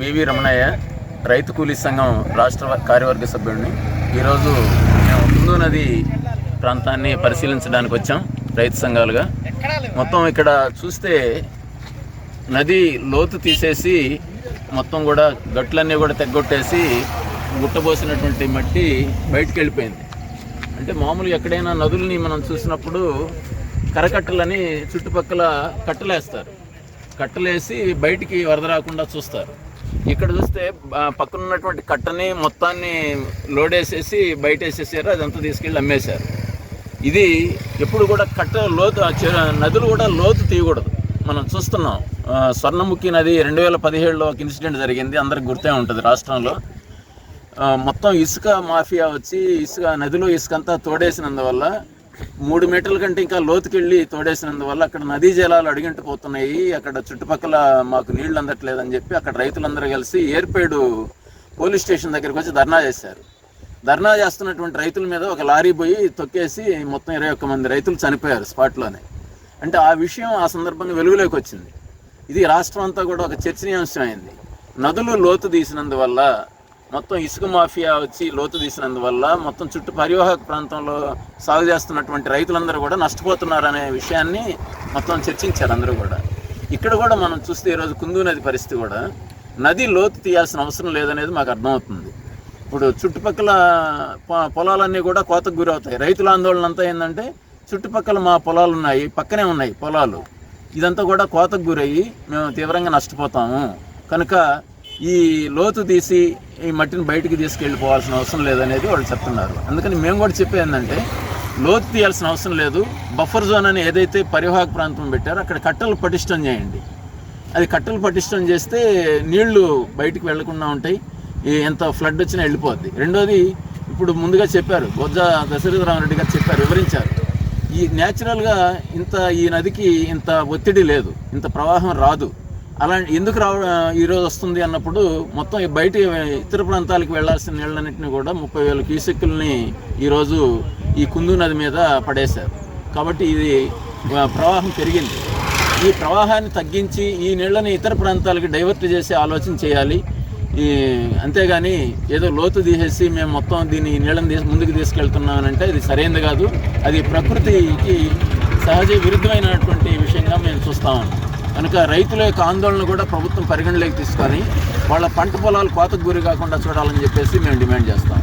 వివి రమణయ్య. రైతు కూలీ సంఘం రాష్ట్ర కార్యవర్గ సభ్యుడిని. ఈరోజు మేము కుందు నది ప్రాంతాన్ని పరిశీలించడానికి వచ్చాం రైతు సంఘాలుగా. మొత్తం ఇక్కడ చూస్తే నది లోతు తీసేసి మొత్తం కూడా గట్లన్నీ కూడా తెగ్గొట్టేసి గుట్టబోసినటువంటి మట్టి బయటికి వెళ్ళిపోయింది అంటే మామూలుగా ఎక్కడైనా నదుల్ని మనం చూసినప్పుడు కరకట్టలని చుట్టుపక్కల కట్టలేస్తారు. కట్టలేసి బయటికి వరద రాకుండా చూస్తారు. ఇక్కడ చూస్తే పక్కన ఉన్నటువంటి కట్టని మొత్తాన్ని లోడేసేసి బయట వేసేసారు అదంతా తీసుకెళ్ళి అమ్మేశారు. ఇది ఎప్పుడు కూడా కట్ట లోతు నదులు కూడా లోతు తీయకూడదు. మనం చూస్తున్నాం స్వర్ణముఖి నది రెండు వేల పదిహేడులో ఒక ఇన్సిడెంట్ జరిగింది అందరికి గుర్తే ఉంటుంది రాష్ట్రంలో. మొత్తం ఇసుక మాఫియా వచ్చి ఇసుక నదిలో ఇసుక అంతా తోడేసినందువల్ల మూడు మీటర్ల కంటే ఇంకా లోతుకెళ్ళి తోడేసినందువల్ల అక్కడ నదీ జలాలు అడిగింటిపోతున్నాయి. అక్కడ చుట్టుపక్కల మాకు నీళ్ళు అందట్లేదని చెప్పి అక్కడ రైతులందరూ కలిసి ఏర్పేడు పోలీస్ స్టేషన్ దగ్గరికి వచ్చి ధర్నా చేశారు. ధర్నా చేస్తున్నటువంటి రైతుల మీద ఒక లారీ పోయి తొక్కేసి మొత్తం ఇరవై ఒక్క మంది రైతులు చనిపోయారు స్పాట్లోనే. అంటే ఆ విషయం ఆ సందర్భంగా వెలుగులోకి వచ్చింది. ఇది రాష్ట్రం అంతా కూడా ఒక చర్చనీయాంశం అయింది. నదులు లోతు తీసినందువల్ల మొత్తం ఇసుక మాఫియా వచ్చి లోతు తీసినందువల్ల మొత్తం చుట్టూ పరివాహక ప్రాంతంలో సాగు చేస్తున్నటువంటి రైతులందరూ కూడా నష్టపోతున్నారు అనే విషయాన్ని మొత్తం చర్చించారు అందరూ కూడా. ఇక్కడ కూడా మనం చూస్తే ఈరోజు కుందు నది పరిస్థితి కూడా నది లోతు తీయాల్సిన అవసరం లేదనేది మాకు అర్థమవుతుంది. ఇప్పుడు చుట్టుపక్కల పొలాలన్నీ కూడా కోతకు గురవుతాయి. రైతుల ఆందోళన అంతా ఏంటంటే చుట్టుపక్కల మా పొలాలు ఉన్నాయి పక్కనే ఉన్నాయి పొలాలు. ఇదంతా కూడా కోతకు గురయ్యి మేము తీవ్రంగా నష్టపోతాము. కనుక ఈ లోతు తీసి ఈ మట్టిని బయటికి తీసుకెళ్ళిపోవాల్సిన అవసరం లేదనేది వాళ్ళు చెప్తున్నారు. అందుకని మేము కూడా చెప్పేందంటే ఏంటంటే లోతు తీయాల్సిన అవసరం లేదు. బఫర్ జోన్ అని ఏదైతే పరివాహక ప్రాంతం పెట్టారో అక్కడ కట్టలు పటిష్టం చేయండి. అది కట్టలు పటిష్టం చేస్తే నీళ్ళు బయటికి వెళ్ళకుండా ఉంటాయి. ఎంత ఫ్లడ్ వచ్చినా వెళ్ళిపోద్ది. రెండోది ఇప్పుడు ముందుగా చెప్పారు బొజ్జ దశరథరామరెడ్డి గారు చెప్పారు వివరించారు. ఈ న్యాచురల్గా ఇంత ఈ నదికి ఇంత ఒత్తిడి లేదు. ఇంత ప్రవాహం రాదు. అలా ఎందుకు రావ ఈరోజు వస్తుంది అన్నప్పుడు మొత్తం బయట ఇతర ప్రాంతాలకు వెళ్ళాల్సిన నీళ్ళన్నింటినీ కూడా ముప్పై వేల క్యూసెక్కుల్ని ఈరోజు ఈ కుందు నది మీద పడేశారు. కాబట్టి ఇది ప్రవాహం పెరిగింది. ఈ ప్రవాహాన్ని తగ్గించి ఈ నీళ్ళని ఇతర ప్రాంతాలకు డైవర్ట్ చేసే ఆలోచన చేయాలి. ఈ అంతేగాని ఏదో లోతు తీసేసి మేము మొత్తం దీన్ని నీళ్ళని తీసి ముందుకు తీసుకెళ్తున్నామనంటే ఇది సరైనది కాదు. అది ప్రకృతికి సహజ విరుద్ధమైనటువంటి విషయంగా మేము చూస్తాము కనుక రైతుల యొక్క ఆందోళన కూడా ప్రభుత్వం పరిగణలోకి తీసుకొని వాళ్ళ పంట పొలాలు కోతకు గురి కాకుండా చూడాలని చెప్పేసి మేము డిమాండ్ చేస్తాం.